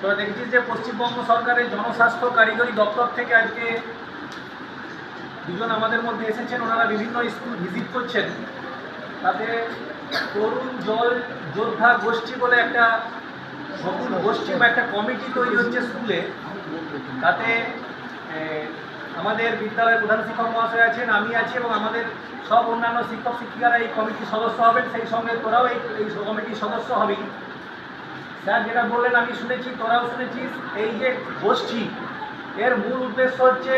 তো দেখছি যে পশ্চিমবঙ্গ সরকারের জনস্বাস্থ্য কারিগরি দপ্তর থেকে আজকে দুজন আমাদের মধ্যে এসেছেন, ওনারা বিভিন্ন স্কুল ভিজিট করছেন। তাতে তরুণ জল যোদ্ধা গোষ্ঠী বলে একটা নতুন গোষ্ঠী বা একটা কমিটি তৈরি হচ্ছে স্কুলে। তাতে আমাদের বিদ্যালয়ের প্রধান শিক্ষক মহাশয় আছেন, আমি আছি এবং আমাদের সব অন্যান্য শিক্ষক শিক্ষিকারা এই কমিটির সদস্য হবেন। সেই সঙ্গে তোরাও এই কমিটির সদস্য হবি। স্যার যেটা বললেন, আমি শুনেছি, তোরাও শুনেছিস, এই যে গোষ্ঠী, এর মূল উদ্দেশ্য হচ্ছে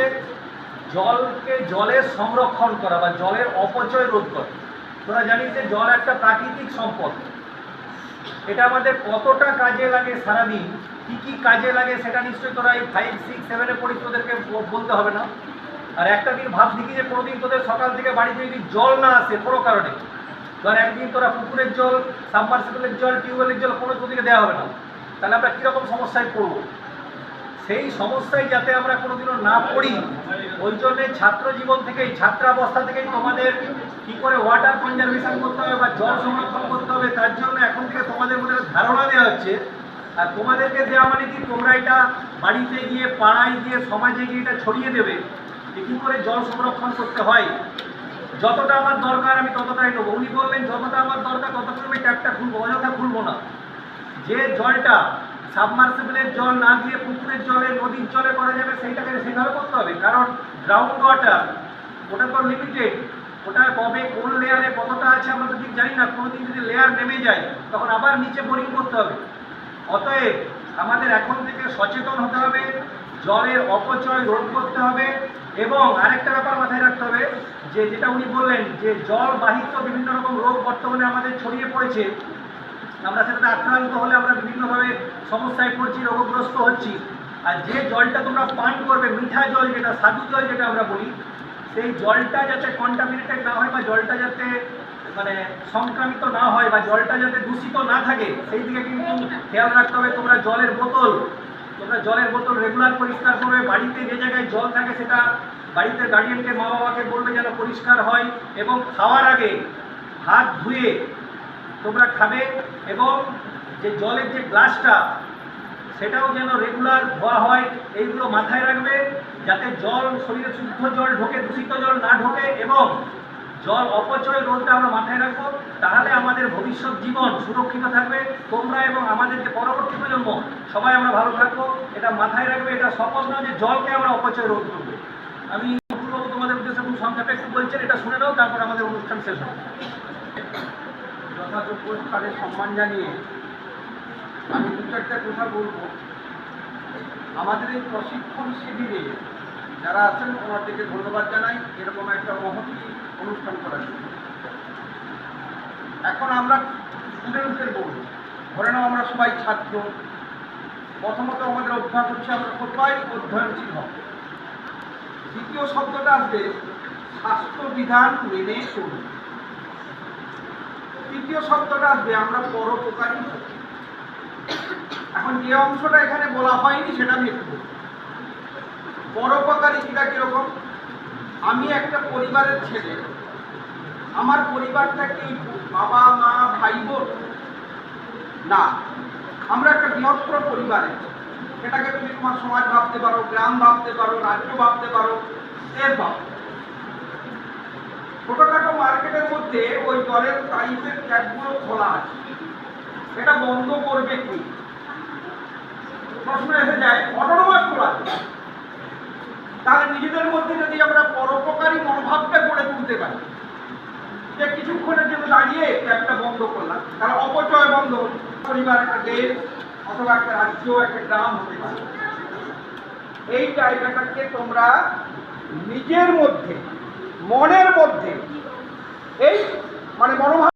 জলকে জলের সংরক্ষণ করা বা জলের অপচয় রোধ করা। তোরা জানিস যে জল একটা প্রাকৃতিক সম্পদ। এটা আমাদের কতটা কাজে লাগে সারাদিন? কী কী কাজে লাগে সেটা নিশ্চয়ই তোরা এই ফাইভ সিক্স সেভেনে পড়ি তোদেরকে বলতে হবে না। আর একটা দিন ভাব দেখি যে কোনোদিন তোদের সকাল থেকে বাড়িতে যদি জল না আসে কোনো কারণে ধর একদিন তোরা পুকুরের জল সাবমার্সিবলের জল টিউবওয়েলের জল কোনো তোদেরকে দেওয়া হবে না। তাহলে আমরা কীরকম সমস্যায় পড়ব? সেই সমস্যায় যাতে আমরা কোনোদিনও না পড়ি, ওই জন্যে ছাত্র জীবন থেকেই ছাত্রাবস্থা থেকেই তোমাদের কি করে ওয়াটার কনজারভেশন করতে হবে বা জল সংরক্ষণ করতে হবে, তার জন্য এখন থেকে তোমাদের মধ্যে ধারণা দেওয়া হচ্ছে। আর তোমাদেরকে দেওয়া মানে কি, তোমরা এটা বাড়িতে গিয়ে, পাড়ায় গিয়ে, সমাজে গিয়ে এটা ছড়িয়ে দেবে যে কী করে জল সংরক্ষণ করতে হয়। যতটা আমার দরকার আমি ততটাই নেব। উনি বললেন, যতটা আমার দরকার ততটা আমি ট্যাপটা খুলবো, অযথা খুলবো না। যে জলটা সাবমার্সিবলের জল না দিয়ে পুকুরের জলে, নদীর জলে করা যাবে, সেইটাকে সেভাবে করতে হবে। কারণ গ্রাউন্ড ওয়াটার ওটা তো লিমিটেড ওটা কবে, কোন লেয়ারে কতটা আছে আমরা তো ঠিক জানি না। কোনোদিন যদি লেয়ার নেমে যায়, তখন আবার নিচে বোরিং করতে হবে। অতএব আমাদের এখন থেকে সচেতন হতে হবে, জলের অপচয় রোধ করতে হবে এবং আরেকটা ব্যাপার মাথায় রাখতে হবে, যে যেটা উনি বললেন যে জল বাহিত বিভিন্ন রকম রোগ বর্তমানে আমাদের ছড়িয়ে পড়েছে, আমরা সেটাতে আক্রান্ত হলে আমরা বিভিন্নভাবে সমস্যায় পড়ছি, রোগগ্রস্ত হচ্ছি। আর যে জলটা তোমরা পান করবে, মিঠা জল যেটা, সাধু জল যেটা আমরা বলি, সেই জলটা যাতে কন্টামিনেটেড না হয় বা জলটা যাতে মানে সংক্রামিত না হয় বা জলটা যাতে দূষিত না থাকে, সেই দিকে কিন্তু খেয়াল রাখতে হবে তোমরা জলের বোতল। তোমরা জলের বোতল রেগুলার পরিষ্কার করবে, বাড়িতে যে জায়গায় জল থাকে সেটা বাড়িতে গার্ডিয়ানকে মা বাবাকে বলবে যেন পরিষ্কার হয় এবং খাওয়ার আগে হাত ধুয়ে তোমরা খাবে এবং যে জলের যে গ্লাসটা, সেটাও যেন রেগুলার ধোয়া হয়, এইগুলো মাথায় রাখবে যাতে জল, শরীরে শুদ্ধ জল ঢোকে, দূষিত জল না ঢোকে এবং জল অপচয় রোধটা আমরা মাথায় রাখব। তাহলে আমাদের ভবিষ্যৎ জীবন সুরক্ষিত থাকবে। তোমরা এবং আমাদের যে পরবর্তী প্রজন্ম, সবাই আমরা ভালো থাকব। এটা মাথায় রাখবে, এটা শপথ নয় যে জলকে আমরা অপচয় রোধ করব। আমি অপুরবাবু তোমাদের উদ্দেশ্যে খুব সংক্ষেপে একটু বলছেন, এটা শুনে নাও, তারপর আমাদের অনুষ্ঠান শেষ হবে। যথাযোগ্য সম্মান জানিয়ে আমি দু চারটা কথা বলব। আমাদের এই প্রশিক্ষণ শিবিরে যারা আছেন ওনাদেরকে ধন্যবাদ জানাই। এরকম একটা মহতি অনুষ্ঠান করার জন্য। এখন আমরা স্টুডেন্টদের বলব ধরে নাও আমরা সবাই ছাত্র। প্রথমত আমাদের অভ্যাস হচ্ছে আমরা কোথায় অধ্যয়নশীল হব। দ্বিতীয় শব্দটা আসবে স্বাস্থ্যবিধান মেনে চলুন। তৃতীয় শব্দটা আসবে, আমরা পরোপকারী। এখন যে অংশটা এখানে বলা হয়নি, সেটা আমি একটু বলব। পরোপকারী সেটা কীরকম? আমি একটা পরিবারের ছেলে। আমার পরিবারটা কি বাবা, মা ভাই বোন না। আমরা একটা বৃহত্তর পরিবারে। সেটাকে তুমি তোমার সমাজ ভাবতে পারো, গ্রাম ভাবতে পারো, রাজ্য ভাবতে পারো, দেশ পারো। ছোটখাটো মার্কেটের মধ্যে ওই জলের পাইপের ট্যাপগুলো খোলা আছে। এটা বন্ধ করবে কি? প্রশ্ন এসে যায় অটোনোমাস খোলা আছে তাহলে নিজেদের মধ্যে যদি আমরা পরোপকারী মনোভাবটা গড়ে তুলতে পারি যে কিছুক্ষণের জন্য দাঁড়িয়ে ট্যাপটা বন্ধ করলাম। তারা অপচয় বন্ধ। পরিবার, একটা দেশ অথবা একটা রাজ্য, একটা গ্রাম হতে পারে। এই জায়গাটাকে তোমরা নিজের মধ্যে, মনের মধ্যে, এই মানে মনোভাব